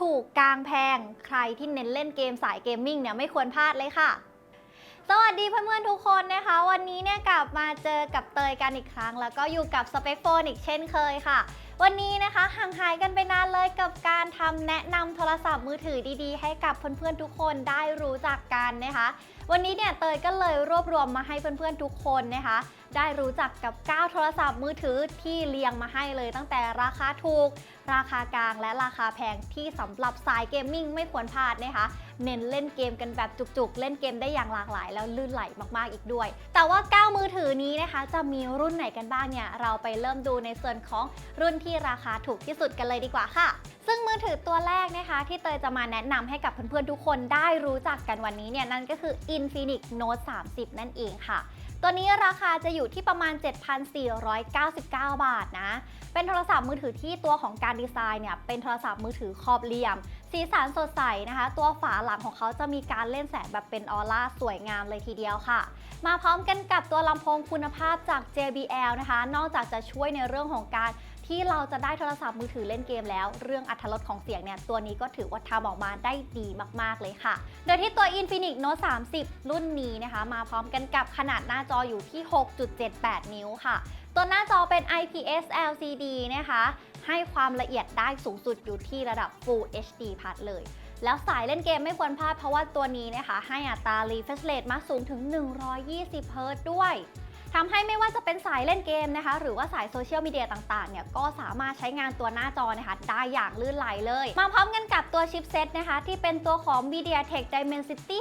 ถูกกลางแพง ใครที่เน้นเล่นเกมสายเกมมิ่งเนี่ยไม่ควรพลาดเลยค่ะ สวัสดีเพื่อนๆทุกคนนะคะ วันนี้เนี่ยกลับมาเจอกับเตยกันอีกครั้ง แล้วก็อยู่กับสเปคโฟนอีกเช่นเคยค่ะ วันนี้นะคะห่างหายกันไปนานเลยกับการทำแนะนำโทรศัพท์มือถือดีๆ ให้กับเพื่อนๆทุกคนได้รู้จักกันนะคะ วันนี้เนี่ยเตยก็เลยรวบรวมมาให้เพื่อนๆทุกคนนะคะ ได้รู้จักกับ 9 โทรศัพท์มือถือที่เรียงมาให้เลยตั้งแต่ราคาถูก ราคากลางและราคาแพงที่สำหรับสายเกมมิ่งไม่ควรพลาดนะคะ เน้นเล่นเกมกันแบบจุกๆ เล่นเกมได้อย่างหลากหลาย แล้วลื่นไหลมากๆอีกด้วย แต่ว่า 9 มือถือนี้นะคะ จะมีรุ่นไหนกันบ้างเนี่ย เราไปเริ่มดูในส่วนของรุ่นที่ราคาถูกที่สุดกันเลยดีกว่าค่ะซึ่งมือถือตัวแรกนะคะที่เตยจะมาแนะนำให้กับเพื่อนๆทุกคนได้รู้จักกันวันนี้เนี่ยนั่นก็คือ Infinix Note 30 นั่นเองค่ะ ตัวนี้ราคาจะอยู่ที่ประมาณ 7,499 บาทนะ เป็นโทรศัพท์มือถือที่ตัวของการดีไซน์เนี่ยเป็นโทรศัพท์มือถือขอบเหลี่ยม สีสันสดใสนะคะ ตัวฝาหลังของเขาจะมีการเล่นแสงแบบเป็นออร่าสวยงามเลยทีเดียวค่ะ มาพร้อมกันกับตัวลำโพงคุณภาพจาก JBL นะคะ นอกจากจะช่วยในเรื่องของการที่เราจะได้โทรศัพท์มือถือเล่นเกมแล้ว เรื่องอัตรสของเสียงเนี่ยตัวนี้ก็ถือว่าทำออกมาได้ดีมากๆเลยค่ะ โดยที่ตัว Infinix Note 30 รุ่นนี้นะคะ มาพร้อมกันกับขนาดหน้าจออยู่ที่ 6.78 นิ้วค่ะ ตัวหน้าจอเป็น IPS LCD นะคะ ให้ความละเอียดได้สูงสุดอยู่ที่ระดับ Full HD พัดเลย แล้วสายเล่นเกมไม่ควรพลาดเพราะว่าตัวนี้นะคะ ให้อัตรา refresh rate มาสูงถึง 120 Hz ด้วย ทำให้ไม่ว่าจะเป็นสายเล่นเกมนะคะ หรือว่าสายโซเชียลมีเดียต่างๆเนี่ยก็สามารถใช้งานตัวหน้าจอนะคะได้อย่างลื่นไหลเลย มาพร้อมกันกับตัวชิปเซตนะคะ ที่เป็นตัวของ MediaTek Dimensity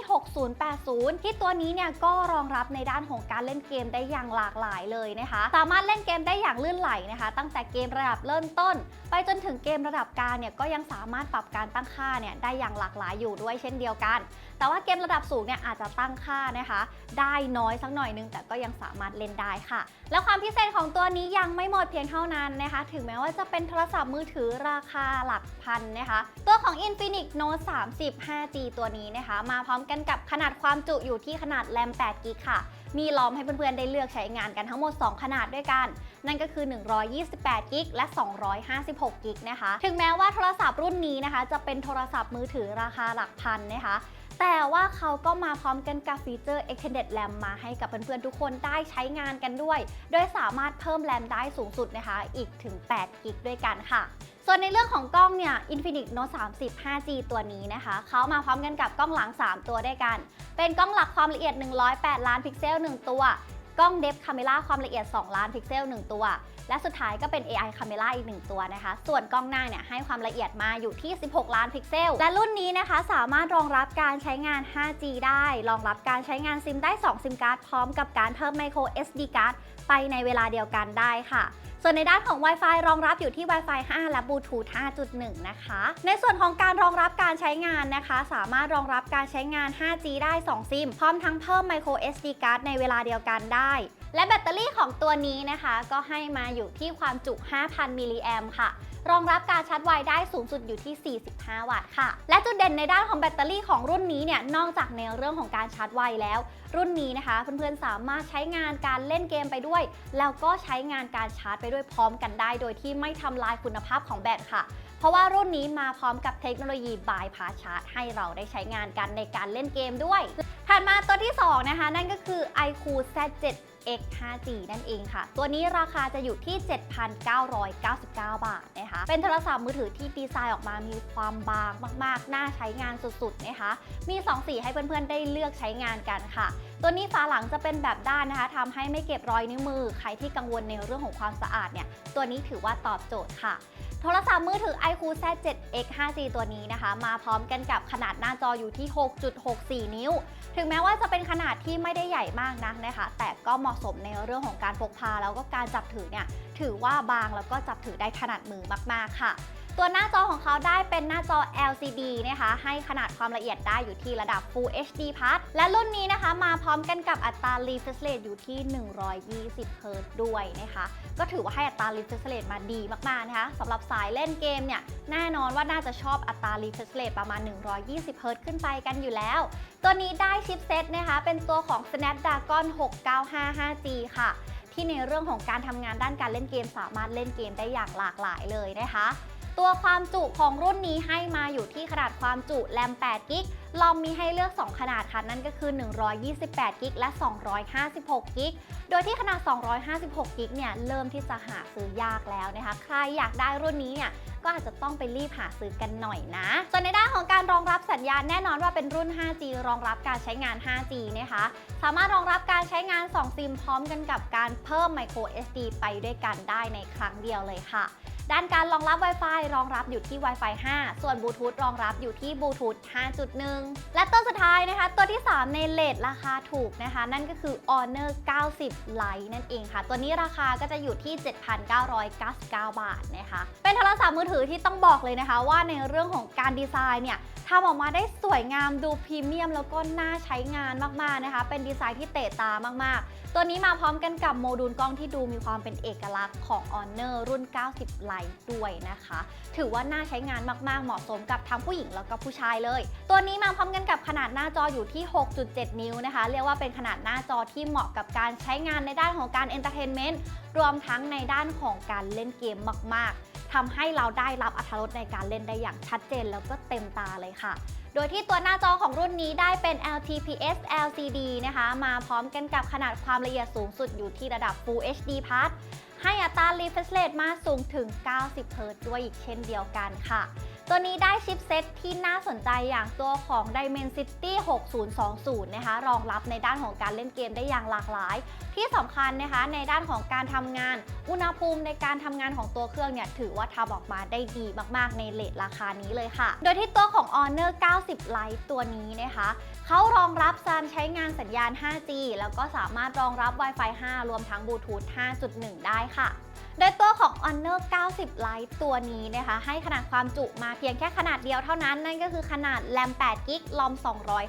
6080 ที่ตัวนี้เนี่ยก็รองรับในด้านของการเล่นเกมได้อย่างหลากหลายเลยนะคะ สามารถเล่นเกมได้อย่างลื่นไหลนะคะ ตั้งแต่เกมระดับเริ่มต้น ไปจนถึงเกมระดับกลางเนี่ยก็ยังสามารถปรับการตั้งค่าเนี่ยได้อย่างหลากหลายอยู่ด้วยเช่นเดียวกัน แต่ว่าเกมระดับสูงเนี่ยอาจจะตั้งค่านะคะ ได้น้อยสักหน่อยนึงแต่ก็ยังสามารถเล่นได้ค่ะ แล้วความพิเศษของตัวนี้ยังไม่หมดเพียงเท่านั้นนะคะ ถึงแม้ว่าจะเป็นโทรศัพท์มือถือราคาหลักพันนะคะ ตัวของ Infinix Note 30 5G ตัวนี้นะคะ มาพร้อมกันกับขนาดความจุอยู่ที่ขนาดแรม8กิกค่ะ มีล้อมให้เพื่อนๆได้เลือกใช้งานกันทั้งหมด 2 ขนาดด้วยกัน นั่นก็คือ 128กิกและ 256กิกนะคะ ถึงแม้ว่าโทรศัพท์รุ่นนี้นะคะ จะเป็นโทรศัพท์มือถือราคาหลักพันนะคะ แต่ว่าเขาก็มาพร้อมกันกับฟีเจอร์ Extended RAM มาให้กับเพื่อนๆทุกคนได้ใช้งานกันด้วย โดยสามารถเพิ่มแรมได้สูงสุดนะคะ อีกถึง8กิกด้วยกันค่ะส่วนในเรื่องของกล้องเนี่ย Infinix Note 30 5G ตัวนี้นะคะ เขามาพร้อมกันกับกล้องหลัง 3 ตัวด้วยกัน เป็นกล้องหลักความละเอียด 108 ล้านพิกเซล 1 ตัว กล้อง Depth Camera ความละเอียด 2 ล้านพิกเซล 1 ตัว และสุดท้ายก็เป็น AI Camera อีก1ตัวนะคะ ส่วนกล้องหน้าเนี่ยให้ความละเอียดมาอยู่ที่ 16 ล้านพิกเซล และรุ่นนี้นะคะสามารถรองรับการใช้งาน 5G ได้ รองรับการใช้งานซิมได้ 2 ซิมการ์ดพร้อมกับการเพิ่ม Micro SD card ไปในเวลาเดียวกันได้ค่ะส่วนในด้านของ Wi-Fi รองรับอยู่ที่ Wi-Fi 5 และ Bluetooth 5.1 นะคะ ในส่วนของการรองรับการใช้งานนะคะ สามารถรองรับการใช้งาน 5G ได้ 2 ซิม พร้อมทั้งเพิ่ม Micro SD card ในเวลาเดียวกันได้ และแบตเตอรี่ของตัวนี้นะคะ ก็ให้มาอยู่ที่ความจุ 5,000 มิลลิแอมค่ะ รองรับการชาร์จไวได้สูงสุดอยู่ที่ 45 วัตต์ค่ะ และจุดเด่นในด้านของแบตเตอรี่ของรุ่นนี้เนี่ย นอกจากในเรื่องของการชาร์จไวแล้ว รุ่นนี้นะคะ เพื่อนๆสามารถใช้งานการเล่นเกมไปด้วย แล้วก็ใช้งานการชาร์จไปด้วยพร้อมกันได้ โดยที่ไม่ทำลายคุณภาพของแบตค่ะเพราะว่ารุ่นนี้มาพร้อมกับเทคโนโลยีบายพาชาร์จให้เราได้ใช้งานกันในการเล่นเกมด้วย ถัดมาตัวที่ 2 นะคะ นั่นก็คือ iQOO Z7 X 5G นั่นเองค่ะ ตัวนี้ราคาจะอยู่ที่ 7,999 บาทนะคะ เป็นโทรศัพท์มือถือที่ดีไซน์ออกมามีความบางมาก ๆ น่าใช้งานสุด ๆ นะคะ มี 2 สีให้เพื่อน ๆ ได้เลือกใช้งานกันค่ะ ตัวนี้ฝาหลังจะเป็นแบบด้านนะคะทำให้ไม่เก็บรอยนิ้วมือ ใครที่กังวลในเรื่องของความสะอาดเนี่ย ตัวนี้ถือว่าตอบโจทย์ค่ะโทรศัพท์มือถือ iQOO Z7 X 5G ตัวนี้นะคะ มาพร้อมกันกับขนาดหน้าจออยู่ที่ 6.64 นิ้ว ถึงแม้ว่าจะเป็นขนาดที่ไม่ได้ใหญ่มากนักนะคะ แต่ก็เหมาะสมในเรื่องของการพกพาแล้วก็การจับถือเนี่ยถือว่าบางแล้วก็จับถือได้ถนัดมือมากๆค่ะ ตัวหน้าจอของเขาได้เป็นหน้าจอ LCD นะคะ ให้ขนาดความละเอียดได้อยู่ที่ระดับ Full HD Plus และรุ่นนี้นะคะมาพร้อมกันกับอัตรา refresh rate อยู่ที่ 120 Hz ด้วยนะคะ ก็ถือว่าให้อัตรา refresh rate มาดีมากๆนะคะสำหรับสายเล่นเกมเนี่ย แน่นอนว่าน่าจะชอบอัตรา refresh rate ประมาณ 120 Hz ขึ้นไปกันอยู่แล้ว ตัวนี้ได้ชิปเซตนะคะ เป็นตัวของ Snapdragon 6955G ค่ะ ที่ในเรื่องของการทำงานด้านการเล่นเกมสามารถเล่นเกมได้อย่างหลากหลายเลยนะคะ ตัวความจุของรุ่นนี้ให้มาอยู่ที่ขนาดความจุแรม8กิกลอมมีให้เลือก 2 ขนาดค่ะ นั่นก็คือ 128กิกและ 256กิกโดยที่ขนาด 256กิกเนี่ย เริ่มที่จะหาซื้อยากแล้วนะคะ ใครอยากได้รุ่นนี้เนี่ย ก็อาจจะต้องไปรีบหาซื้อกันหน่อยนะ ส่วนในด้านของการรองรับสัญญาณแน่นอนว่าเป็นรุ่น 5G รองรับการใช้งาน 5G นะคะ สามารถรองรับการใช้งาน 2 ซิมพร้อมกันกับการเพิ่ม micro SD ไปด้วยกันได้ในครั้งเดียวเลยค่ะ ด้านการรองรับ Wi-Fi รองรับอยู่ที่ Wi-Fi 5 ส่วนบลูทูธรองรับอยู่ที่บลูทูธ5.1 และตัวสุดท้ายนะคะ ตัวที่ 3 ในเลทราคาถูกนะคะ นั่นก็คือ Honor 90 Lite นั่นเองค่ะ ตัวนี้ราคาก็จะอยู่ที่ 7,999 บาทนะคะ เป็นโทรศัพท์มือถือที่ต้องบอกเลยนะคะว่าในเรื่องของการดีไซน์เนี่ยทำออกมาได้สวยงามดูพรีเมียม แล้วก็น่าใช้งานมากๆนะคะ เป็นดีไซน์ที่เตะตามากๆ ตัวนี้มาพร้อมกันกับโมดูลกล้องที่ดูมีความเป็นเอกลักษณ์ของ Honor รุ่น 90 Lite ด้วยนะคะ ถือว่าน่าใช้งานมากๆ เหมาะสมกับทั้งผู้หญิงแล้วก็ผู้ชายเลย ตัวนี้มาพร้อมกันกับขนาดหน้าจออยู่ที่ 6.7 นิ้วนะคะ เรียกว่าเป็นขนาดหน้าจอที่เหมาะกับการใช้งานในด้านของการเอนเตอร์เทนเมนต์รวมทั้งในด้านของการเล่นเกมมาก ๆทำให้เราได้รับอรรถรสในการเล่นได้อย่างชัดเจนแล้วก็เต็มตาเลยค่ะโดยที่ตัวหน้าจอของรุ่นนี้ได้เป็น LTPS LCD นะคะ มาพร้อมกันกับขนาดความละเอียดสูงสุดอยู่ที่ระดับ Full HD Plus ให้อัตรา refresh rate มาสูงถึง 90 Hz ด้วยอีกเช่นเดียวกันค่ะ ตัวนี้ได้ชิปเซ็ตที่น่าสนใจอย่างตัวของ Dimensity 6020 นะคะ รองรับในด้านของการเล่นเกมได้อย่างหลากหลาย ที่สำคัญนะคะในด้านของการทำงาน อุณหภูมิในการทำงานของตัวเครื่องเนี่ย ถือว่าทำออกมาได้ดีมากๆในเลทราคานี้เลยค่ะ โดยที่ตัวของ Honor 90 Lite ตัวนี้นะคะเขารองรับการใช้งานสัญญาณ 5G แล้วก็สามารถรองรับ Wi-Fi 5 รวมทั้งบลูทูธ5.1 ได้ค่ะ โดยตัวของ Honor 90 Lite ตัวนี้นะคะ ให้ขนาดความจุมาเพียงแค่ขนาดเดียวเท่านั้น นั่นก็คือขนาดแรม8กิกลอม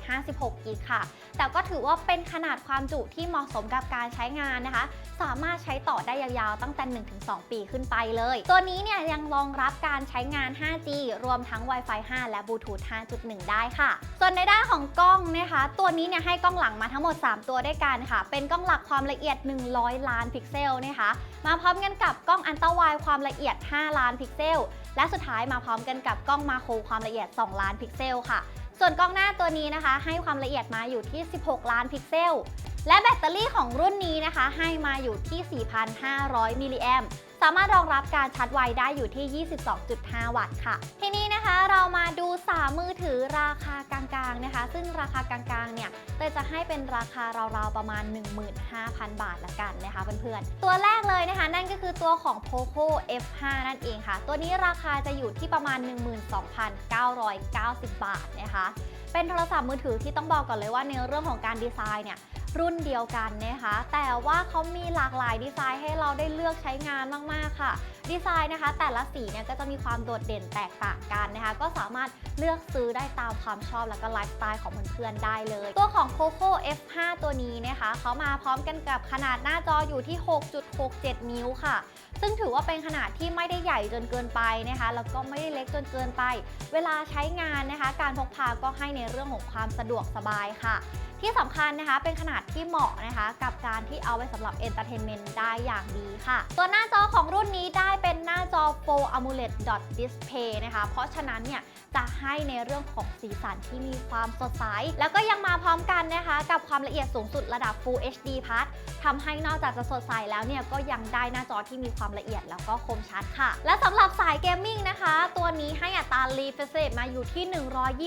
256กิกค่ะ แต่ก็ถือว่าเป็นขนาดความจุที่เหมาะสมกับการใช้งานนะคะ สามารถใช้ต่อได้ยาวๆ ตั้งแต่ 1-2 ปีขึ้นไปเลย ตัวนี้เนี่ยยังรองรับการใช้งาน 5G รวมทั้ง Wi-Fi 5 และบลูทูธ 5.1 ได้ค่ะ ส่วนในด้านของกล้องนะคะ ตัวนี้เนี่ยให้กล้องหลังมาทั้งหมด 3 ตัวด้วยกันค่ะ เป็นกล้องหลักความละเอียด 100 ล้านพิกเซลนะคะ มาพร้อมกันกับกล้องอันต้าไวความละเอียด 5 ล้านพิกเซล และสุดท้ายมาพร้อมกันกับกล้องมาโครความละเอียด 2 ล้านพิกเซลค่ะ ส่วนกล้องหน้าตัวนี้นะคะ ให้ความละเอียดมาอยู่ที่ 16 ล้านพิกเซล และแบตเตอรี่ของรุ่นนี้นะคะ ให้มาอยู่ที่ 4,500 มิลลิแอม สามารถรองรับการชาร์จไวได้อยู่ที่ 22.5 วัตต์ค่ะ ทีนี้นะคะเรามาดู3มือถือราคากลางๆนะคะ ซึ่งราคากลางๆเนี่ยเตยจะให้เป็นราคาราวๆประมาณ 15,000 บาทละกันนะคะเพื่อนๆ ตัวแรกเลยนะคะ นั่นก็คือตัวของ Poco F5 นั่นเองค่ะ ตัวนี้ราคาจะอยู่ที่ประมาณ 12,990 บาทนะคะ เป็นโทรศัพท์มือถือที่ต้องบอกก่อนเลยว่าในเรื่องของการดีไซน์เนี่ย รุ่นเดียวกันนะคะ แต่ว่าเขามีหลากหลายดีไซน์ให้เราได้เลือกใช้งานมากๆค่ะ ดีไซน์นะคะ แต่ละสีเนี่ยก็จะมีความโดดเด่นแตกต่างกันนะคะ ก็สามารถเลือกซื้อได้ตามความชอบแล้วก็ไลฟ์สไตล์ของเพื่อนๆได้เลย ตัวของ Coco F5 ตัวนี้นะคะเขามาพร้อมกันกับขนาดหน้าจออยู่ที่ 6.67 นิ้วค่ะ ซึ่งถือว่าเป็นขนาดที่ไม่ได้ใหญ่จนเกินไปนะคะแล้วก็ไม่ได้เล็กจนเกินไป เวลาใช้งานนะคะ การพกพาก็ให้ในเรื่องของความสะดวกสบายค่ะ ที่สำคัญนะคะเป็นขนาดที่เหมาะนะคะ กับการที่เอาไว้สำหรับเอนเตอร์เทนเมนต์ได้อย่างดีค่ะ ตัวหน้าจอของรุ่นนี้ได้เป็นหน้าจอ Full AMOLED Dot Display นะคะ เพราะฉะนั้นเนี่ยจะให้ในเรื่องของสีสันที่มีความสดใส แล้วก็ยังมาพร้อมกันนะคะ กับความละเอียดสูงสุดระดับ Full HD Plus ทำให้นอกจากจะสดใสแล้วเนี่ยก็ยังได้หน้าจอที่มีความละเอียดแล้วก็คมชัดค่ะ และสำหรับสายเกมมิ่งนะคะ ตัวนี้ให้อัตรา refresh rate มาอยู่ที่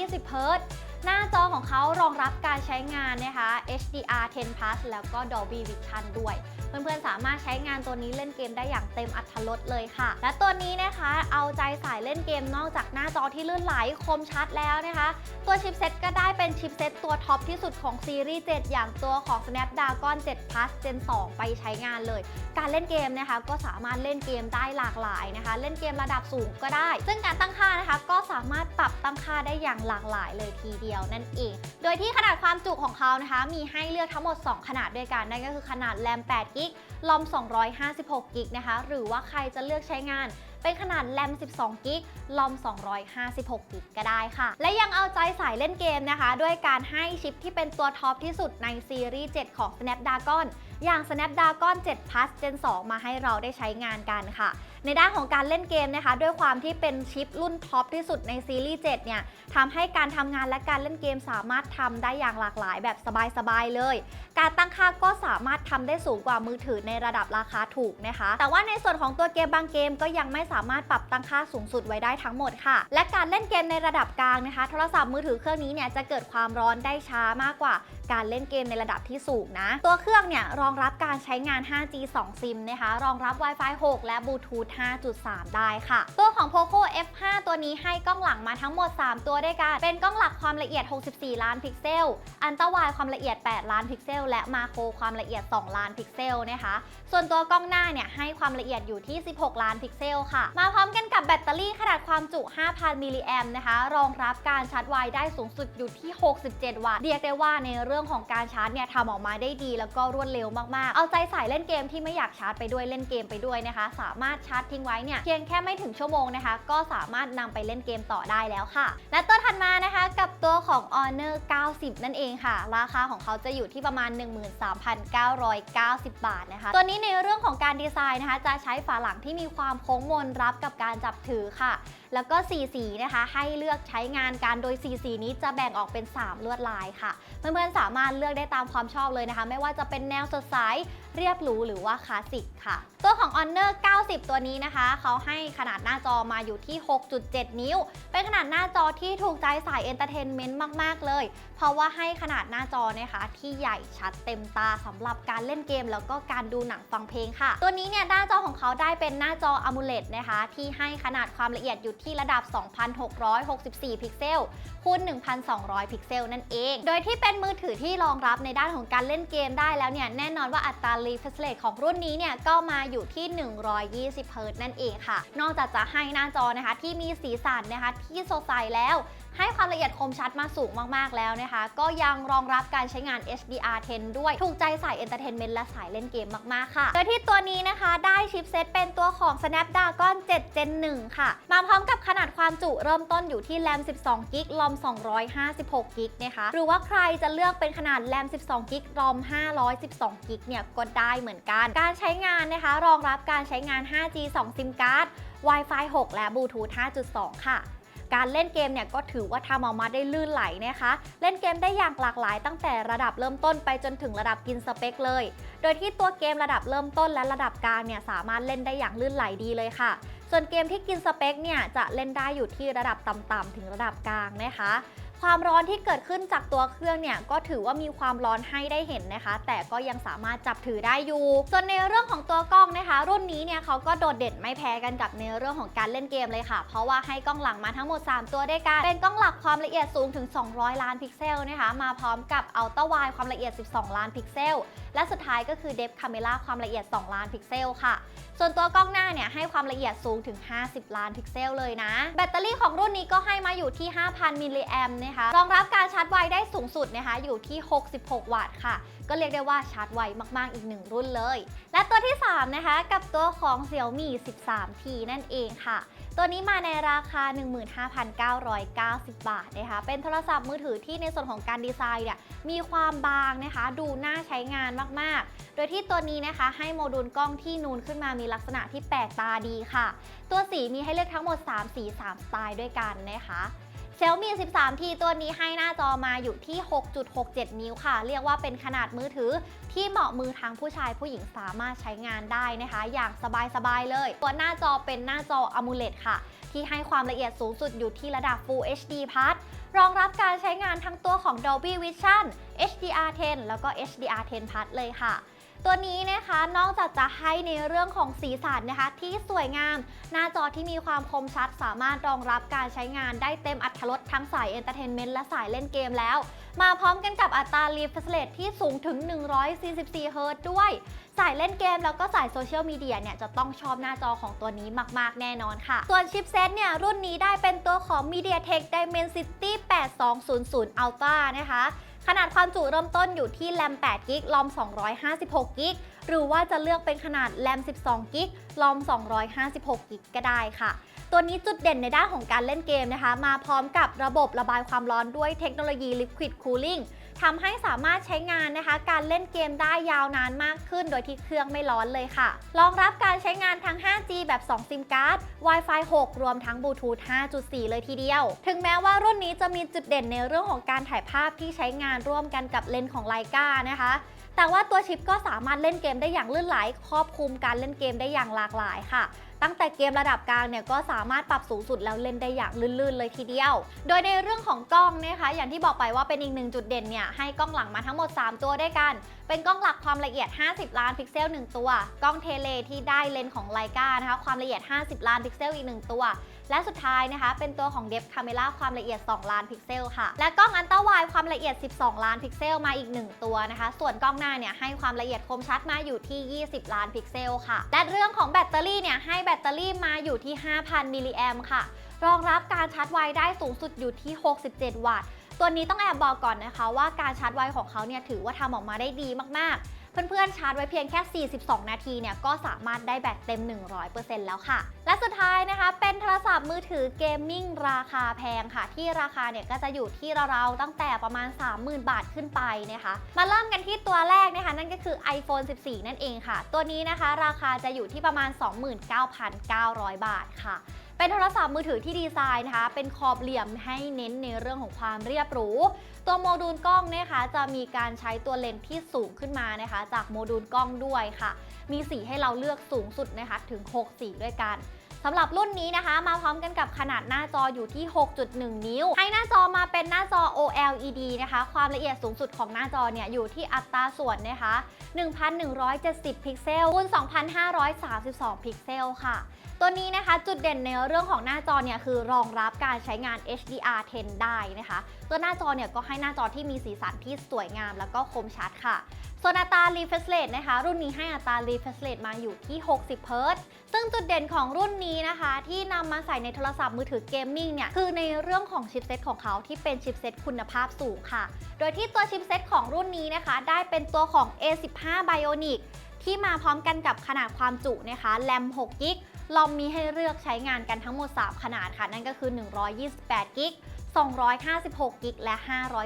120 Hz หน้าจอของเขารองรับการใช้งานนะคะ HDR 10 Plus แล้วก็ Dolby Vision ด้วย เพื่อนๆ สามารถใช้งานตัวนี้เล่นเกมได้อย่างเต็มอัตรถรสเลยค่ะ และตัวนี้นะคะเอาใจสายเล่นเกมนอกจากหน้าจอที่ลื่นไหลคมชัดแล้วนะคะ ตัวชิปเซ็ตก็ได้เป็นชิปเซ็ตตัวท็อปที่สุดของซีรีส์ 7 อย่างตัวของ Snapdragon 7 Plus Gen 2 ไปใช้งานเลย การเล่นเกมนะคะก็สามารถเล่นเกมได้หลากหลายนะคะ เล่นเกมระดับสูงก็ได้ ซึ่งการตั้งค่านะคะก็สามารถปรับตั้งค่าได้อย่างหลากหลายเลยทีเดียวนั่นเอง โดยที่ขนาดความจุของเขานะคะ มีให้เลือกทั้งหมด 2 ขนาดด้วยกัน นั่นก็คือขนาดแรม8กิกลอม256กิกนะคะ หรือว่าใครจะเลือกใช้งานเป็นขนาดแรม 12 กิก ลอม 256 กิก ก็ได้ค่ะ และยังเอาใจสายเล่นเกมนะคะ ด้วยการให้ชิปที่เป็นตัวท็อปที่สุดในซีรีส์ 7 ของ Snapdragon อย่าง Snapdragon 7 Plus Gen 2 มาให้เราได้ใช้งานกันค่ะ ในด้านของการเล่นเกมนะคะ ด้วยความที่เป็นชิปรุ่นท็อปที่สุดในซีรีส์7เนี่ยทำให้การทำงานและการเล่นเกมสามารถทำได้อย่างหลากหลายแบบสบายๆเลย การตั้งค่าก็สามารถทำได้สูงกว่ามือถือในระดับราคาถูกนะคะ แต่ว่าในส่วนของตัวเกมบางเกมก็ยังไม่สามารถปรับตั้งค่าสูงสุดไว้ได้ทั้งหมดค่ะ และการเล่นเกมในระดับกลางนะคะ โทรศัพท์มือถือเครื่องนี้เนี่ยจะเกิดความร้อนได้ช้ามากกว่าการเล่นเกมในระดับที่สูงนะ ตัวเครื่องเนี่ยรองรับการใช้งาน 5G 2 ซิมนะคะ รองรับ Wi-Fi 6 และ Bluetooth 5.3 ได้ค่ะ ตัวของ Poco F5 ตัวนี้ให้กล้องหลังมาทั้งหมด 3 ตัวด้วยกัน เป็นกล้องหลักความละเอียด 64 ล้านพิกเซล อันตราไวด์ความละเอียด 8 ล้านพิกเซล และมาโครความละเอียด 2 ล้านพิกเซลนะคะ ส่วนตัวกล้องหน้าเนี่ยให้ความละเอียดอยู่ที่ 16 ล้านพิกเซลค่ะ มาพร้อมกันกับแบตเตอรี่ขนาดความจุ 5,000 มิลลิแอมนะคะ รองรับการชาร์จไวได้สูงสุดอยู่ที่ 67 วัตต์ เรียกได้ว่าในเรื่องของการชาร์จเนี่ยทำออกมาได้ดีแล้วก็รวดเร็วมาก ๆ เอาใจใส่เล่นเกมที่ไม่อยากชาร์จไปด้วยเล่นเกมไปด้วยนะคะ สามารถชาร์จทิ้งไว้เนี่ยเพียงแค่ไม่ถึงชั่วโมงนะคะ ก็สามารถนำไปเล่นเกมต่อได้แล้วค่ะ และตัวถัดมานะคะกับตัวของ Honor 90 นั่นเองค่ะ ราคาของเขาจะอยู่ที่ประมาณ 13,990 บาทนะคะ ตัวนี้ในเรื่องของการดีไซน์นะคะ จะใช้ฝาหลังที่มีความโค้งมนรับกับการจับถือค่ะ แล้วก็สีสีนะคะ ให้เลือกใช้งานการโดยสีสีนี้จะแบ่งออกเป็น 3 ลวดลายค่ะเพื่อนๆสามารถเลือกได้ตามความชอบเลยนะคะ ไม่ว่าจะเป็นแนวสดใสเรียบหรูหรือว่าคลาสสิกค่ะ ตัวของ Honor 90 ตัวนี้นะคะ เขาให้ขนาดหน้าจอมาอยู่ที่ 6.7 นิ้ว เป็นขนาดหน้าจอที่ถูกใจสายเอนเตอร์เทนเมนต์มาก ๆ เลย เพราะว่าให้ขนาดหน้าจอนะคะที่ใหญ่ชัดเต็มตาสำหรับการเล่นเกม แล้วก็การดูหนังฟังเพลงค่ะ ตัวนี้เนี่ยหน้าจอของเขาได้เป็นหน้าจอ AMOLED นะคะ ที่ให้ขนาดความละเอียดอยู่ที่ระดับ 2,664 พิกเซลคูณ 1,200 พิกเซลนั่นเอง โดยที่เป็นมือถือที่รองรับในด้านของการเล่นเกมได้แล้วเนี่ย แน่นอนว่าอัตรา refresh rate ของรุ่นนี้เนี่ยก็มาอยู่ที่ 120 Hz นั่นเองค่ะ นอกจากจะให้หน้าจอนะคะที่มีสีสันนะคะที่สดใสแล้ว ให้ความละเอียดคมชัดมาสูงมากๆแล้วนะคะ ก็ยังรองรับการใช้งาน HDR10 ด้วย ถูกใจสายเอนเตอร์เทนเมนต์และสายเล่นเกมมาก ๆ ค่ะ โดยที่ตัวนี้นะคะได้ชิปเซตเป็นตัวของ Snapdragon 7 Gen 1 ค่ะ มาพร้อมกับขนาดความจุเริ่มต้นอยู่ที่แรม 12กิกลอม 256กิกนะคะ หรือว่าใครจะเลือกเป็นขนาดแรม 12กิกลอม 512กิกเนี่ยก็ได้เหมือนกัน การใช้งานนะคะ รองรับการใช้งาน 5G 2ซิมการ์ด Wi-Fi 6 และ Bluetooth 5.2 ค่ะ การเล่นเกมเนี่ยก็ถือว่าทำออกมาได้ลื่นไหลนะคะ เล่นเกมได้อย่างหลากหลาย ตั้งแต่ระดับเริ่มต้นไปจนถึงระดับกินสเปคเลย โดยที่ตัวเกมระดับเริ่มต้นและระดับกลางเนี่ยสามารถเล่นได้อย่างลื่นไหลดีเลยค่ะ ส่วนเกมที่กินสเปคเนี่ยจะเล่นได้อยู่ที่ระดับต่ำๆถึงระดับกลางนะคะ ความร้อนที่เกิดขึ้นจากตัวเครื่องเนี่ยก็ถือว่ามีความร้อนให้ได้เห็นนะคะ แต่ก็ยังสามารถจับถือได้อยู่ ส่วนในเรื่องของตัวกล้องนะคะ รุ่นนี้เนี่ยเขาก็โดดเด่นไม่แพ้กันกับในเรื่องของการเล่นเกมเลยค่ะ เพราะว่าให้กล้องหลังมาทั้งหมด 3 ตัวด้วยกัน เป็นกล้องหลักความละเอียดสูงถึง 200 ล้านพิกเซลนะคะ มาพร้อมกับอัลตร้าไวความละเอียด 12 ล้านพิกเซล และสุดท้ายก็คือเดฟคาเมราความละเอียด 2 ล้านพิกเซลค่ะ ส่วนตัวกล้องหน้าเนี่ยให้ความละเอียดสูงถึง 50 ล้านพิกเซลเลยนะ แบตเตอรี่ของรุ่นนี้ก็ให้มาอยู่ที่ 5,000 มิลลิแอมนะคะ รองรับการชาร์จไวได้สูงสุดนะคะอยู่ที่ 66 วัตต์ค่ะ ก็เรียกได้ว่าชาร์จไวมาก ๆ อีกหนึ่งรุ่นเลย และตัวที่ 3 นะคะ กับตัวของ Xiaomi 13T นั่นเองค่ะ ตัวนี้มาในราคา 15,990 บาทนะคะ เป็นโทรศัพท์มือถือที่ในส่วนของการดีไซน์เนี่ยมีความบางนะคะ ดูน่าใช้งานมากๆ โดยที่ตัวนี้นะคะให้โมดูลกล้องที่นูนขึ้นมามีลักษณะที่แปลกตาดีค่ะ ตัวสีมีให้เลือกทั้งหมด 3 สี 3 สไตล์ด้วยกันนะคะ Xiaomi 13T ตัวนี้ให้หน้าจอมาอยู่ที่ 6.67 นิ้วค่ะ เรียกว่าเป็นขนาดมือถือที่เหมาะมือทั้งผู้ชายผู้หญิงสามารถใช้งานได้นะคะ อย่างสบายๆเลย ตัวหน้าจอเป็นหน้าจอ AMOLED ค่ะ ที่ให้ความละเอียดสูงสุดอยู่ที่ระดับ Full HD Plus รองรับการใช้งานทั้งตัวของ Dolby Vision HDR10 แล้วก็ HDR10 Plus เลยค่ะ ตัวนี้นะคะนอกจากจะให้ในเรื่องของสีสันนะคะ ที่สวยงาม หน้าจอที่มีความคมชัดสามารถรองรับการใช้งานได้เต็มอัตรถรสทั้งสายเอนเตอร์เทนเมนต์และสายเล่นเกมแล้ว มาพร้อมกันกับอัตรา refresh rate ที่สูงถึง 144 เฮิรต์ด้วย สายเล่นเกมแล้วก็สายโซเชียลมีเดียเนี่ยจะต้องชอบหน้าจอของตัวนี้มากๆ แน่นอนค่ะ ส่วนชิปเซตเนี่ยรุ่นนี้ได้เป็นตัวของ MediaTek Dimensity 8200 Ultra นะคะ ขนาดความจุเริ่มต้นอยู่ที่แรม8กิกลอม 256กิกหรือว่าจะเลือกเป็นขนาดแรม 12กิกลอม 256กิกก็ได้ค่ะ ตัวนี้จุดเด่นในด้านของการเล่นเกมนะคะ มาพร้อมกับระบบระบายความร้อนด้วยเทคโนโลยี Liquid Cooling ทำให้สามารถใช้งานนะคะ การเล่นเกมได้ยาวนานมากขึ้น โดยที่เครื่องไม่ร้อนเลยค่ะ รองรับการใช้งานทั้ง 5G แบบ 2 ซิมการ์ด Wi-Fi 6 รวมทั้งบลูทูธ 5.4 เลยทีเดียว ถึงแม้ว่ารุ่นนี้จะมีจุดเด่นในเรื่องของการถ่ายภาพที่ใช้งานร่วมกันกับเลนส์ของไลกานะคะ แต่ว่าตัวชิปก็สามารถเล่นเกมได้อย่างลื่นไหล ครอบคลุมการเล่นเกมได้อย่างหลากหลายค่ะ ตั้งแต่เกมระดับกลางเนี่ยก็สามารถปรับสูงสุดแล้วเล่นได้อย่างลื่นๆเลยทีเดียว โดยในเรื่องของกล้องนะคะ อย่างที่บอกไปว่าเป็นอีกหนึ่งจุดเด่นเนี่ยให้กล้องหลังมาทั้งหมด 3 ตัวด้วยกัน เป็นกล้องหลักความละเอียด 50 ล้านพิกเซล 1 ตัว กล้องเทเลที่ได้เลนส์ของไลกานะคะความละเอียด 50 ล้านพิกเซลอีก 1 ตัว และสุดท้ายนะคะ เป็นตัวของ Depth Camera ความละเอียด 2 ล้านพิกเซลค่ะ และกล้องอันตราไวด์ความละเอียด 12 ล้านพิกเซลมาอีก 1 ตัวนะคะ ส่วนกล้องหน้าเนี่ยให้ความละเอียดคมชัดมาอยู่ที่ 20 ล้านพิกเซลค่ะ และเรื่องของแบตเตอรี่เนี่ยให้แบตเตอรี่มาอยู่ที่ 5,000 มิลลิแอมค่ะ รองรับการชาร์จไวได้สูงสุดอยู่ที่ 67 วัตต์ ตัวนี้ต้องแอบบอกก่อนนะคะ ว่าการชาร์จไวของเขาเนี่ยถือว่าทำออกมาได้ดีมากๆ เพื่อนๆชาร์จไว้เพียงแค่ 42 นาทีเนี่ยก็สามารถได้แบตเต็ม 100%แล้วค่ะ และสุดท้ายนะคะ เป็นโทรศัพท์มือถือเกมมิ่งราคาแพงค่ะ ที่ราคาเนี่ยก็จะอยู่ที่ราวๆตั้งแต่ประมาณ 30,000 บาทขึ้นไปนะคะ มาเริ่มกันที่ตัวแรกนะคะนั่นก็คือ iPhone 14 นั่นเองค่ะ ตัวนี้นะคะ ราคาจะอยู่ที่ประมาณ 29,900 บาทค่ะ เป็นโทรศัพท์มือถือที่ดีไซน์นะคะ เป็นขอบเหลี่ยมให้เน้นในเรื่องของความเรียบหรู ตัวโมดูลกล้องนะคะ จะมีการใช้ตัวเลนส์ที่สูงขึ้นมานะคะ จากโมดูลกล้องด้วยค่ะ มีสีให้เราเลือกสูงสุดนะคะถึง 6 สีด้วยกัน สำหรับรุ่นนี้นะคะ มาพร้อมกันกับขนาดหน้าจออยู่ที่ 6.1 นิ้ว ให้หน้าจอมาเป็นหน้าจอ OLED นะคะ ความละเอียดสูงสุดของหน้าจอเนี่ยอยู่ที่อัตราส่วนนะคะ 1,170 พิกเซลคูณ2,532 พิกเซลค่ะ ตัวนี้นะคะจุดเด่นในเรื่องของหน้าจอเนี่ยคือรองรับการใช้งาน HDR10 ได้นะคะ ตัวหน้าจอเนี่ยก็ให้หน้าจอที่มีสีสันที่สวยงามแล้วก็คมชัดค่ะส่วนอัตรา refresh rate นะคะ รุ่นนี้ให้อัตรา refresh rate มาอยู่ที่ 60 เฮิรตซ์ ซึ่งจุดเด่นของรุ่นนี้นะคะ ที่นำมาใส่ในโทรศัพท์มือถือเกมมิ่งเนี่ยคือในเรื่องของชิปเซตของเขาที่เป็นชิปเซตคุณภาพสูงค่ะ โดยที่ตัวชิปเซตของรุ่นนี้นะคะ ได้เป็นตัวของ A15 Bionic ที่มาพร้อมกันกับขนาดความจุนะคะแรม6กิกลอมมีให้เลือกใช้งานกันทั้งหมด 3 ขนาดค่ะ นั่นก็คือ 128กิก256กิกและ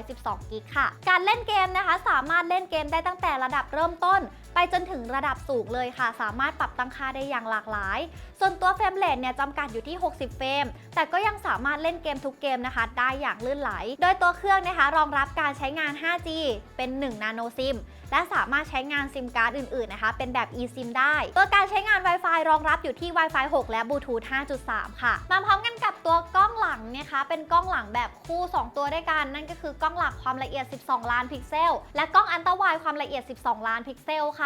512กิกค่ะ การเล่นเกมนะคะ สามารถเล่นเกมได้ตั้งแต่ระดับเริ่มต้น ไปจนถึงระดับสูงเลยค่ะ สามารถปรับตั้งค่าได้อย่างหลากหลาย ส่วนตัวเฟรมเรทเนี่ยจำกัดอยู่ที่ 60 เฟรม แต่ก็ยังสามารถเล่นเกมทุกเกมนะคะ ได้อย่างลื่นไหล โดยตัวเครื่องนะคะรองรับการใช้งาน 5G เป็น 1 นาโนซิม และสามารถใช้งานซิมการ์ดอื่นๆนะคะ เป็นแบบ eSIM ได้ ตัวการใช้งาน Wi-Fi รองรับอยู่ที่ Wi-Fi 6 และ Bluetooth 5.3 ค่ะ มาพร้อมกันกับตัวกล้องหลังนะคะ เป็นกล้องหลังแบบคู่ 2 ตัวด้วยกัน นั่นก็คือกล้องหลักความละเอียด 12 ล้านพิกเซล และกล้องอันตราไวความละเอียด 12 ล้านพิกเซลค่ะ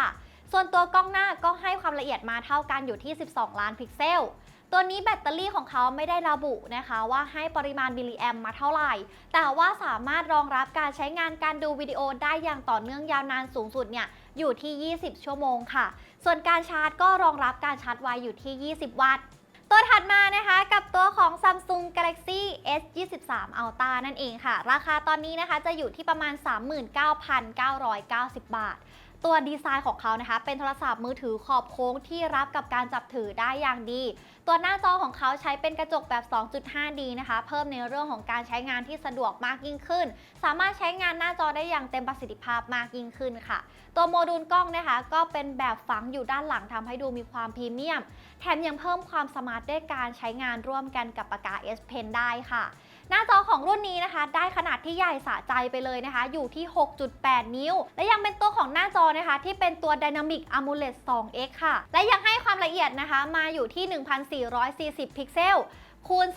ส่วนตัวกล้องหน้าก็ให้ความละเอียดมาเท่ากันอยู่ที่ 12 ล้านพิกเซล ตัวนี้แบตเตอรี่ของเขาไม่ได้ระบุนะคะ ว่าให้ปริมาณมิลลิแอมมาเท่าไหร่ แต่ว่าสามารถรองรับการใช้งานการดูวิดีโอได้อย่างต่อเนื่องยาวนานสูงสุดเนี่ยอยู่ที่ 20 ชั่วโมงค่ะ ส่วนการชาร์จก็รองรับการชาร์จไวอยู่ที่ 20 วัตต์ตัวถัดมานะคะกับตัวของ Samsung Galaxy S23 Ultra นั่นเองค่ะ ราคาตอนนี้นะคะจะอยู่ที่ประมาณ 39,990 บาท ตัวดีไซน์ของเขานะคะ เป็นโทรศัพท์มือถือขอบโค้งที่รับกับการจับถือได้อย่างดี ตัวหน้าจอของเขาใช้เป็นกระจกแบบ 2.5D นะคะ เพิ่มในเรื่องของการใช้งานที่สะดวกมากยิ่งขึ้น สามารถใช้งานหน้าจอได้อย่างเต็มประสิทธิภาพมากยิ่งขึ้นค่ะ ตัวโมดูลกล้องนะคะ ก็เป็นแบบฝังอยู่ด้านหลังทำให้ดูมีความพรีเมียม แถมยังเพิ่มความสมาร์ทด้วยการใช้งานร่วมกันกับปากกา S Pen ได้ค่ะ หน้าจอของรุ่นนี้นะคะ ได้ขนาดที่ใหญ่สะใจไปเลยนะคะ อยู่ที่ 6.8 นิ้ว และยังเป็นตัวของหน้าจอนะคะ ที่เป็นตัว Dynamic AMOLED 2X ค่ะ และยังให้ความละเอียดนะคะ มาอยู่ที่ 1440 พิกเซลคูณ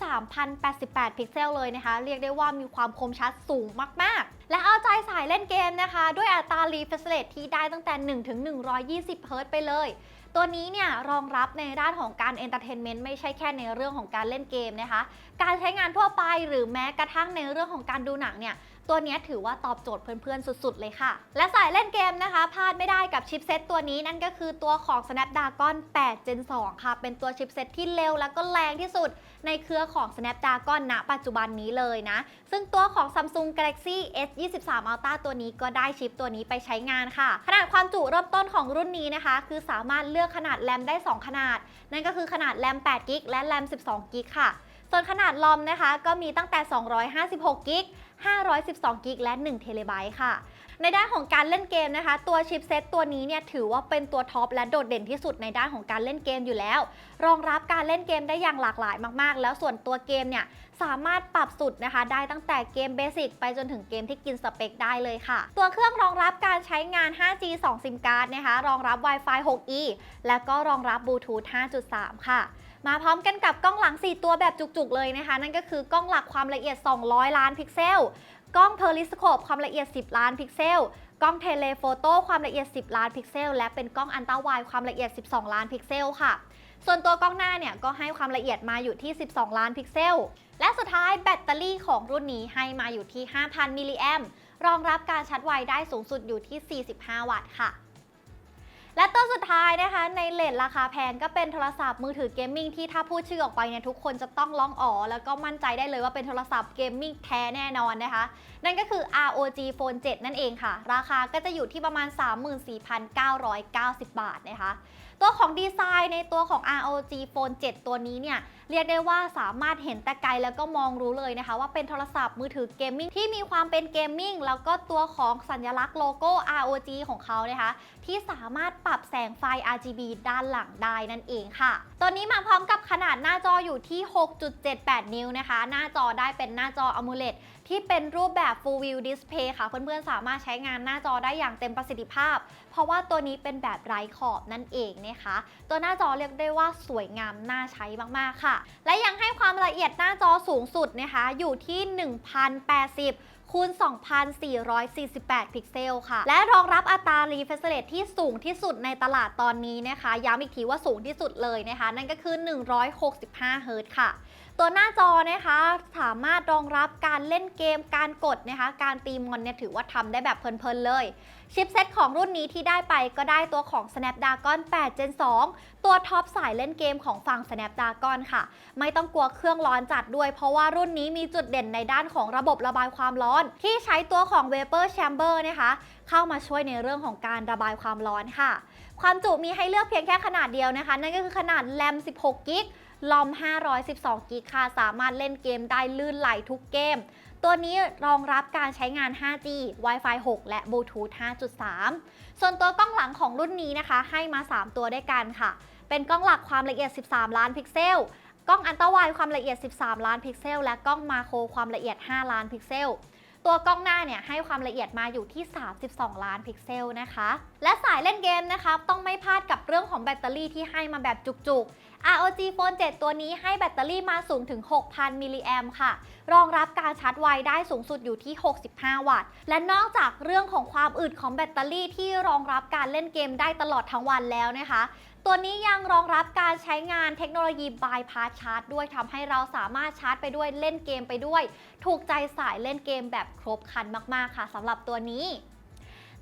3088 พิกเซลเลยนะคะ เรียกได้ว่ามีความคมชัดสูงมาก ๆ และเอาใจสายเล่นเกมนะคะ ด้วยอัตรา refresh rate ที่ได้ตั้งแต่ 1 ถึง 120 เฮิร์ตไปเลย ตัวนี้เนี่ยรองรับในด้านของการเอนเตอร์เทนเมนต์ไม่ใช่แค่ในเรื่องของการเล่นเกมนะคะ การใช้งานทั่วไปหรือแม้กระทั่งในเรื่องของการดูหนังเนี่ย ตัวนี้ถือว่าตอบโจทย์เพื่อนๆ สุดๆ เลยค่ะ และสายเล่นเกมนะคะพลาดไม่ได้กับชิปเซตตัวนี้นั่นก็คือตัวของ Snapdragon 8 Gen 2 ค่ะ เป็นตัวชิปเซตที่เร็วแล้วก็แรงที่สุด ในเครือของ Snapdragon ณ ปัจจุบันนี้เลยนะ ซึ่งตัวของ Samsung Galaxy s 23 Ultra ตัวนี้ก็ได้ชิปตัวนี้ไปใช้งานค่ะ ขนาดความจุเริ่มต้นของรุ่นนี้นะคะ คือสามารถเลือกขนาดแรมได้ 2 ขนาด นั่นก็คือขนาดแรม8กิกและแรม12กิกค่ะ ส่วนขนาดลอมนะคะ ก็มีตั้งแต่ 256กิก 512กิกและ1เทเลไบต์ค่ะ ในด้านของการเล่นเกมนะคะ ตัวชิปเซตตัวนี้เนี่ยถือว่าเป็นตัวท็อปและโดดเด่นที่สุดในด้านของการเล่นเกมอยู่แล้ว รองรับการเล่นเกมได้อย่างหลากหลายมากๆ แล้วส่วนตัวเกมเนี่ย สามารถปรับสุดนะคะ ได้ตั้งแต่เกมเบสิกไปจนถึงเกมที่กินสเปคได้เลยค่ะ ตัวเครื่องรองรับการใช้งาน 5G 2ซิมการ์ดนะคะ รองรับ Wi-Fi 6E และก็รองรับบลูทูธ 5.3 ค่ะ มาพร้อมกันกับกล้องหลัง 4 ตัวแบบจุกๆ เลยนะคะ นั่นก็คือกล้องหลักความละเอียด 200 ล้านพิกเซล กล้องเพอริสโคปความละเอียด 10 ล้านพิกเซลกล้องเทเลโฟโต้ความละเอียด 10 ล้านพิกเซล และเป็นกล้องอันตราไวด์ความละเอียด 12 ล้านพิกเซลค่ะ ส่วนตัวกล้องหน้าเนี่ยก็ให้ความละเอียดมาอยู่ที่ 12 ล้านพิกเซล และสุดท้ายแบตเตอรี่ของรุ่นนี้ให้มาอยู่ที่ 5,000 มิลลิแอมรองรับการชาร์จไวได้สูงสุดอยู่ที่ 45 วัตต์ค่ะ และตัวสุดท้ายนะคะ ในเลทราคาแพงก็เป็นโทรศัพท์มือถือเกมมิ่งที่ถ้าพูดชื่อออกไปเนี่ยทุกคนจะต้องร้องอ๋อ แล้วก็มั่นใจได้เลยว่าเป็นโทรศัพท์เกมมิ่งแท้แน่นอนนะคะ นั่นก็คือ ROG Phone 7 นั่นเองค่ะ ราคาก็จะอยู่ที่ประมาณ 34,990 บาทนะคะ ตัวของดีไซน์ในตัวของ ROG Phone 7 ตัวนี้เนี่ยเรียกได้ว่าสามารถเห็นแต่ไกลแล้วก็มองรู้เลยนะคะ ว่าเป็นโทรศัพท์มือถือเกมมิ่งที่มีความเป็นเกมมิ่งแล้วก็ตัวของสัญลักษณ์โลโก้ ROG ของเขานะคะ ที่สามารถปรับแสงไฟ RGB ด้านหลังได้นั่นเองค่ะ ตัวนี้มาพร้อมกับขนาดหน้าจออยู่ที่ 6.78 นิ้วนะคะ หน้าจอได้เป็นหน้าจอ AMOLED ที่เป็นรูปแบบ Full View Display ค่ะ เพื่อนๆ สามารถใช้งานหน้าจอได้อย่างเต็มประสิทธิภาพ เพราะว่าตัวนี้เป็นแบบไร้ขอบนั่นเองนะคะ ตัวหน้าจอเรียกได้ว่าสวยงามน่าใช้มากๆค่ะ และยังให้ความละเอียดหน้าจอสูงสุดนะคะ อยู่ที่ 1080คูณ 2,448 พิกเซลค่ะ และรองรับอัตรา refresh rate ที่สูงที่สุดในตลาดตอนนี้นะคะ ย้ำอีกทีว่าสูงที่สุดเลยนะคะ นั่นก็คือ 165 เฮิรตซ์ค่ะ ตัวหน้าจอนะคะสามารถรองรับการเล่นเกมการกดนะคะ การตีมอนเนี่ยถือว่าทำได้แบบเพลินๆเลยชิปเซ็ตของรุ่นนี้ที่ได้ไปก็ได้ตัวของ Snapdragon 8 Gen 2 ตัวท็อปสายเล่นเกมของฝั่ง Snapdragon ค่ะ ไม่ต้องกลัวเครื่องร้อนจัดด้วย เพราะว่ารุ่นนี้มีจุดเด่นในด้านของระบบระบายความร้อน ที่ใช้ตัวของ Vapor Chamber นะคะ เข้ามาช่วยในเรื่องของการระบายความร้อนค่ะ ความจุมีให้เลือกเพียงแค่ขนาดเดียวนะคะ นั่นก็คือขนาดแรม16กิก ลอม 512 กิกค่ะ สามารถเล่นเกมได้ลื่นไหลทุกเกม ตัวนี้รองรับการใช้งาน 5G Wi-Fi 6 และ Bluetooth 5.3 ส่วนตัวกล้องหลังของรุ่นนี้นะคะ ให้มา 3 ตัวด้วยกันค่ะ เป็นกล้องหลักความละเอียด 13 ล้านพิกเซล กล้องอันตราไวด์ความละเอียด 13 ล้านพิกเซล และกล้องมาโครความละเอียด 5 ล้านพิกเซล ตัวกล้องหน้าเนี่ยให้ความละเอียดมาอยู่ที่ 32 ล้านพิกเซลนะคะ และสายเล่นเกมนะคะต้องไม่พลาดกับเรื่องของแบตเตอรี่ที่ให้มาแบบจุกๆ ROG Phone 7 ตัวนี้ให้แบตเตอรี่มาสูงถึง 6,000 มิลลิแอมค่ะ รองรับการชาร์จไวได้สูงสุดอยู่ที่ 65 วัตต์ และนอกจากเรื่องของความอึดของแบตเตอรี่ที่รองรับการเล่นเกมได้ตลอดทั้งวันแล้วนะคะ ตัวนี้ยังรองรับการใช้งานเทคโนโลยีบายพาสชาร์จด้วยทำให้เราสามารถชาร์จไปด้วยเล่นเกมไปด้วย ถูกใจสายเล่นเกมแบบครบครันมากๆค่ะสำหรับตัวนี้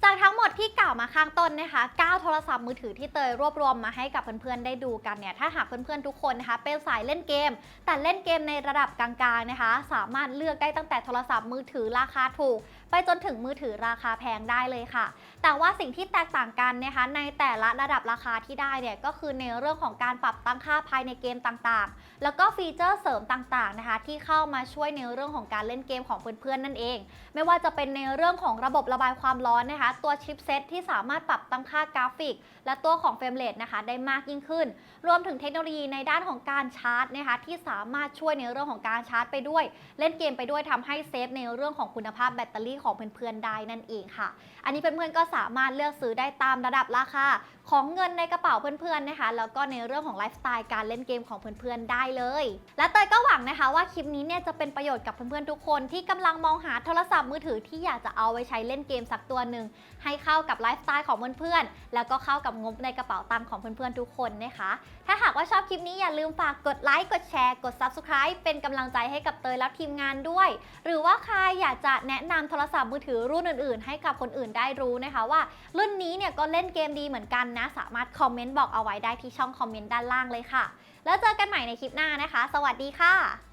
จากทั้งหมดที่กล่าวมาข้างต้นนะคะ 9 โทรศัพท์มือถือที่เตยรวบรวมมาให้กับเพื่อนๆ ได้ดูกันเนี่ย ถ้าหากเพื่อนๆ ทุกคนนะคะ เป็นสายเล่นเกม แต่เล่นเกมในระดับกลางๆ นะคะ สามารถเลือกได้ตั้งแต่โทรศัพท์มือถือราคาถูก ไปจนถึงมือถือราคาแพงได้เลยค่ะ แต่ว่าสิ่งที่แตกต่างกันนะคะในแต่ละระดับราคาที่ได้เนี่ยก็คือในเรื่องของการปรับตั้งค่าภายในเกมต่างๆ แล้วก็ฟีเจอร์เสริมต่างๆ นะคะ ที่เข้ามาช่วยในเรื่องของการเล่นเกมของเพื่อนๆ นั่นเอง ไม่ว่าจะเป็นในเรื่องของระบบระบายความร้อนนะคะตัวชิปเซตที่สามารถปรับตั้งค่ากราฟิก และตัวของเฟรมเรทนะคะได้มากยิ่งขึ้น รวมถึงเทคโนโลยีในด้านของการชาร์จนะคะที่สามารถช่วยในเรื่องของการชาร์จไปด้วย เล่นเกมไปด้วยทำให้เซฟในเรื่องของคุณภาพแบตเตอรี่ของเพื่อนๆได้นั่นเองค่ะ อันนี้เพื่อนๆก็สามารถเลือกซื้อได้ตามระดับราคาของเงินในกระเป๋าเพื่อนๆนะคะ แล้วก็ในเรื่องของไลฟ์สไตล์การเล่นเกมของเพื่อนๆได้เลย และเตยก็หวังนะคะว่าคลิปนี้เนี่ยจะเป็นประโยชน์กับเพื่อนๆทุกคนที่กำลังมองหาโทรศัพท์มือถือที่อยากจะเอาไว้ใช้เล่นเกมสักตัวหนึ่งให้เข้ากับไลฟ์สไตล์ของเพื่อนๆ แล้วก็เข้ากับงบในกระเป๋าตังค์ของเพื่อนๆ ทุกคนนะคะ ถ้าหากว่าชอบคลิปนี้อย่าลืมฝากกดไลค์ กดแชร์ กด Subscribe เป็นกำลังใจให้กับเตยและทีมงานด้วย หรือว่าใครอยากจะแนะนำโทรศัพท์มือถือรุ่นอื่นๆ ให้กับคนอื่นได้รู้นะคะว่า รุ่นนี้เนี่ยก็เล่นเกมดีเหมือนกันนะ สามารถคอมเมนต์บอกเอาไว้ได้ที่ช่องคอมเมนต์ด้านล่างเลยค่ะ แล้วเจอกันใหม่ในคลิปหน้านะคะ สวัสดีค่ะ